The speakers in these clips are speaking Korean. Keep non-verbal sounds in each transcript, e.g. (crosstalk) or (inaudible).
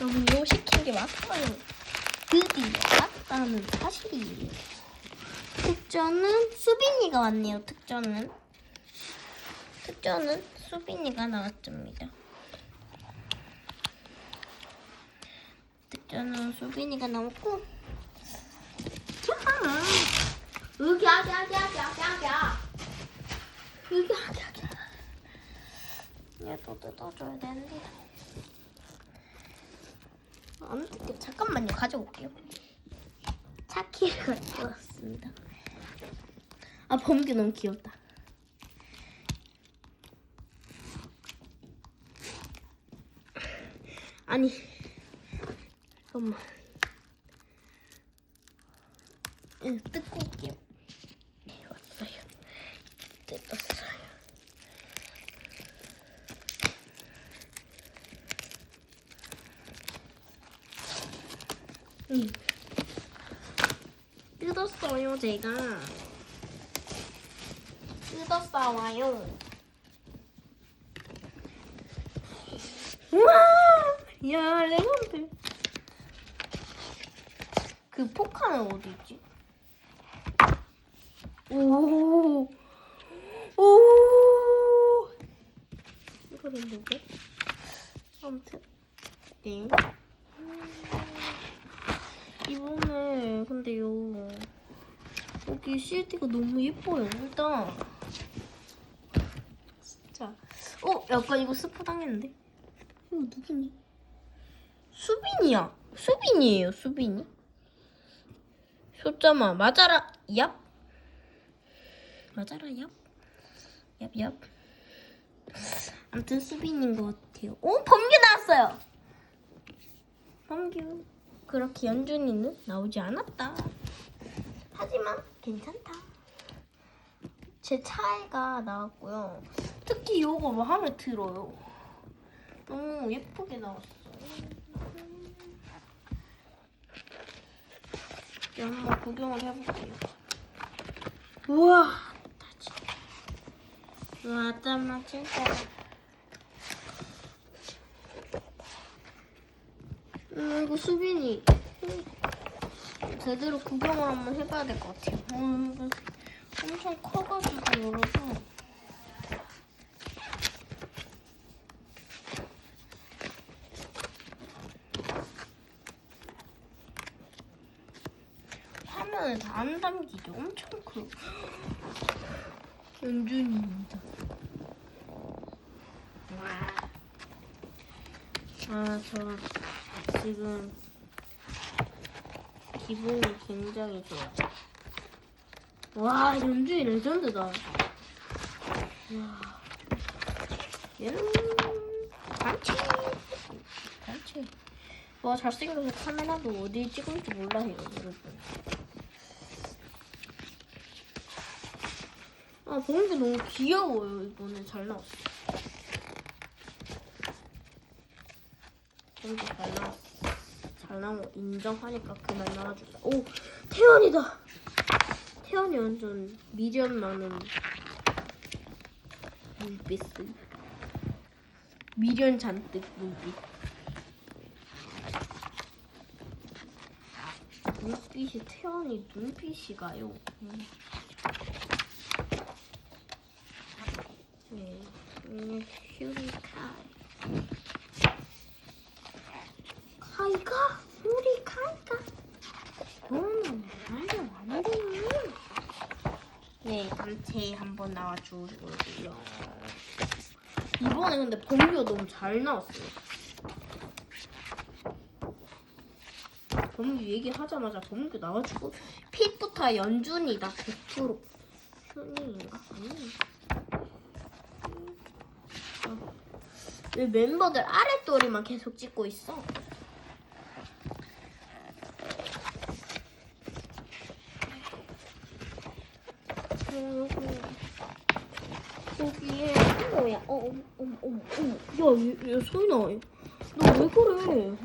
너무 이거 시킨 게 맞아요. 드디어 맞다는 사실이에요. 특전은 수빈이가 왔네요. 특전은 특전은 수빈이가 나왔습니다. 특전은 수빈이가 나왔고 자 여기 아기 아기 아기 아기 아기 여기 아기 아기 얘도 뜯어줘야 되는데 안, 잠깐만요. 가져올게요. 차키를 가지고 왔습니다. 아 범규 너무 귀엽다. 아니 잠깐만. 응, 뜯고 올게요 네, 왔어요 뜯었어요 응. 뜯었어요 제가 뜯었어요 우와 야 레몬들 그 포카는 어디 있지? 오, 오, 이거는 누구? 아무튼, 네. 이번에 근데요 여기 CD가 너무 예뻐요. 일단 진짜. 어, 약간 이거 스포 당했는데? 이거 누구니? 수빈이야. 수빈이에요. 수빈이. 효자마 맞아라. 얍. 맞아라. 얍. 얍 얍. 아무튼 수빈인 것 같아요. 오 범규 나왔어요. 범규. 그렇게 연준이는 나오지 않았다. 하지만 괜찮다. 제 차이가 나왔고요. 특히 요거 마음에 들어요. 너무 예쁘게 나왔어. 이제 한번 구경을 해볼게요. 우와, 땀나 진짜. 음, 이거 수빈이 제대로 구경을 한번 해봐야 될 것 같아요. 음, 엄청 커가지고 열어서. 화면에 다 안 담기죠. 엄청 커. (gasps) 연준입니다. 아, 저 지금 기분이 굉장히 좋아요. 와, 연준이 레전드다. 와, 얘는 단체. 단체. 와, 잘생겨서 카메라도 어디 찍을지 몰라요, 여러분. 아, 보는 게 너무 귀여워요. 이번에 잘 나왔어. 보는 게잘 나왔어. 잘 나온 거 인정하니까 그만 나와주자. 오, 태연이다. 태연이 완전 미련 많은 눈빛. 미련 잔뜩 눈빛. 눈빛이 태연이 눈빛이 가요. 음. 네, 음, 휴리카이. 카 이가? 우리 카이가? 너는 말도 안 되네. 네, 단체 한번 나와주고요. 이번에 근데 범규가 너무 잘 나왔어요. 범규 얘기하자마자 범규 나와주고 핏부터 연준이다 100% 현이인가? 아니. 왜 멤버들 아랫도리만 계속 찍고 있어? 어, 여기 여기에 뭐야? 어, 어머, 어머, 어머, 어머. 야, 얘, 얘 소인아, 너 왜 그래? 어머.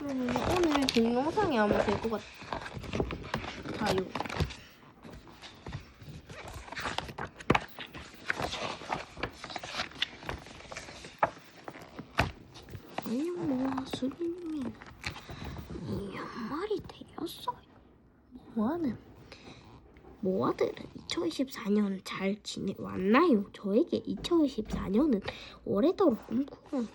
음, 오늘 동영상이 아마 될 것 같아요. 전력 모아수리님 이 연말이 되었어요. 모아는 모아들은 2024년 잘 지내왔나요? 저에게 2024년은 오래도록 꿈꾸는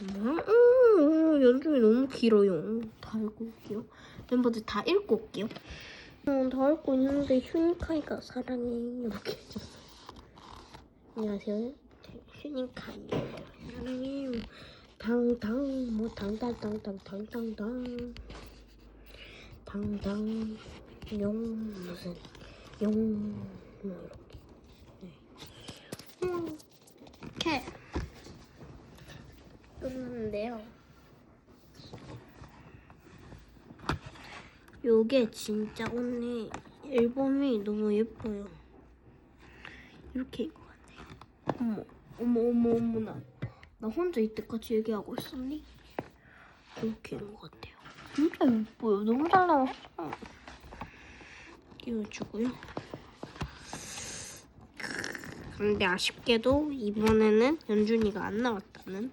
음, 연중이 너무 길어요. 다 읽고 올게요. 멤버들 다 읽고 올게요. 어, 다 읽고 있는데 휴니카이가 사랑해 이렇게 해줬어요. 안녕하세요. 휴니카이예요. 사랑해요. 당당 뭐 당당당당당당당 당당 용 무슨 용뭐 이렇게 네. 음, 이렇게 끝났는데요. 요게 진짜 언니 앨범이 너무 예뻐요. 이렇게 입고 왔네요. 어머, 어머, 어머, 어머 나. 나 혼자 이때까지 얘기하고 있었니? 이렇게인 것 같아요. 진짜 예뻐요. 너무 잘 나왔어. 끼워주고요. 근데 아쉽게도 이번에는 연준이가 안 나왔다는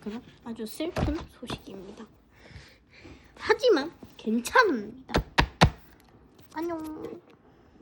그런 아주 슬픈 소식입니다. 하지만 괜찮습니다. 안녕.